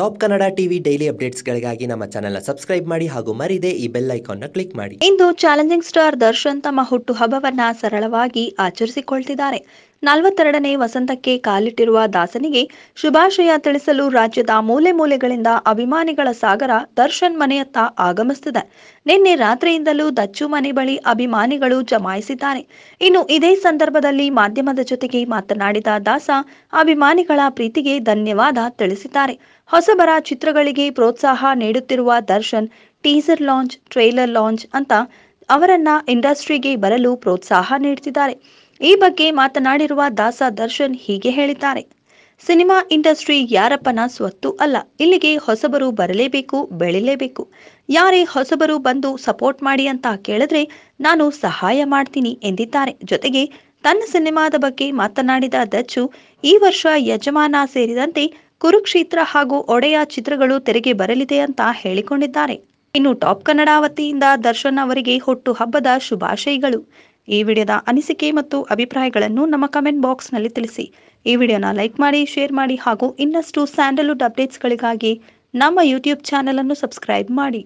Top Kannada TV daily ಅಪ್ಡೇಟ್ಸ್ಗಳಿಗಾಗಿ ನಮ್ಮ channel subscribe ಮಾಡಿ ಹಾಗೂ ಮರಿದೆ ಈ ಬೆಲ್ ಐಕಾನ್ನ ಕ್ಲಿಕ್ ಮಾಡಿ. ಇಂದು ಚಾಲೆಂಜಿಂಗ್ ಸ್ಟಾರ್ ದರ್ಶನ್ ತಮ್ಮ ಹುಟ್ಟುಹಬ್ಬವನ್ನ ಸರಳವಾಗಿ ಆಚರಿಸಿಕೊಳ್ತಿದ್ದಾರೆ. ನಲವತ್ತೆರಡನೇ ವಸಂತಕ್ಕೆ ಕಾಲಿಟ್ಟಿರುವ ದಾಸನಿಗೆ ಶುಭಾಶಯ ತಿಳಿಸಲು ರಾಜ್ಯದ ಮೂಲೆ ಮೂಲೆಗಳಿಂದ ಅಭಿಮಾನಿಗಳ ಸಾಗರ ದರ್ಶನ್ ಮನೆಯತ್ತ ಆಗಮಿಸುತ್ತಿದೆ. ನಿನ್ನೆ ರಾತ್ರಿಯಿಂದಲೂ ದಚ್ಚು ಮನೆ ಬಳಿ ಅಭಿಮಾನಿಗಳು ಜಮಾಯಿಸಿದ್ದಾರೆ. ಇನ್ನು ಇದೇ ಸಂದರ್ಭದಲ್ಲಿ ಮಾಧ್ಯಮದ ಜೊತೆಗೆ ಮಾತನಾಡಿದ ದಾಸ, ಅಭಿಮಾನಿಗಳ ಪ್ರೀತಿಗೆ ಧನ್ಯವಾದ ತಿಳಿಸಿದ್ದಾರೆ. ಹೊಸಬರ ಚಿತ್ರಗಳಿಗೆ ಪ್ರೋತ್ಸಾಹ ನೀಡುತ್ತಿರುವ Darshan, teaser launch, trailer launch ಅಂತ ಅವರನ್ನ ಇಂಡಸ್ಟ್ರಿಗೆ ಬರಲು ಪ್ರೋತ್ಸಾಹ ನೀಡುತ್ತಿದ್ದಾರೆ. ಈ ಬಗ್ಗೆ ಮಾತನಾಡಿರುವ ದಾಸ ದರ್ಶನ್ ಹೀಗೆ ಹೇಳಿದ್ದಾರೆ. ಸಿನಿಮಾ ಇಂಡಸ್ಟ್ರಿ ಯಾರಪ್ಪನ ಸ್ವತ್ತು ಅಲ್ಲ. ಇಲ್ಲಿಗೆ ಹೊಸಬರು ಬರಲೇಬೇಕು, ಬೆಳಿಲೇಬೇಕು. ಯಾರೇ ಹೊಸಬರು ಬಂದು ಸಪೋರ್ಟ್ ಮಾಡಿ ಅಂತ ಕೇಳಿದ್ರೆ ನಾನು ಸಹಾಯ ಮಾಡ್ತೀನಿ ಎಂದಿದ್ದಾರೆ. ಜೊತೆಗೆ ತನ್ನ ಸಿನಿಮಾದ ಬಗ್ಗೆ ಮಾತನಾಡಿದ ದಚ್ಚು, ಈ ವರ್ಷ ಯಜಮಾನ ಸೇರಿದಂತೆ ಕುರುಕ್ಷೇತ್ರ ಹಾಗೂ ಒಡೆಯ ಚಿತ್ರಗಳು ತೆರೆಗೆ ಬರಲಿದೆ ಅಂತ ಹೇಳಿಕೊಂಡಿದ್ದಾರೆ. ಇನ್ನು ಟಾಪ್ ಕನ್ನಡ ವತಿಯಿಂದ ದರ್ಶನ್ ಅವರಿಗೆ ಹುಟ್ಟು ಹಬ್ಬದ ಶುಭಾಶಯಗಳು. ಈ ವಿಡಿಯೋದ ಅನಿಸಿಕೆ ಮತ್ತು ಅಭಿಪ್ರಾಯಗಳನ್ನು ನಮ್ಮ ಕಮೆಂಟ್ ಬಾಕ್ಸ್ನಲ್ಲಿ ತಿಳಿಸಿ. ಈ ವಿಡಿಯೋನ ಲೈಕ್ ಮಾಡಿ, ಶೇರ್ ಮಾಡಿ ಹಾಗೂ ಇನ್ನಷ್ಟು ಸ್ಯಾಂಡಲ್ವುಡ್ ಅಪ್ಡೇಟ್ಸ್ಗಳಿಗಾಗಿ ನಮ್ಮ ಯೂಟ್ಯೂಬ್ ಚಾನಲನ್ನು ಸಬ್ಸ್ಕ್ರೈಬ್ ಮಾಡಿ.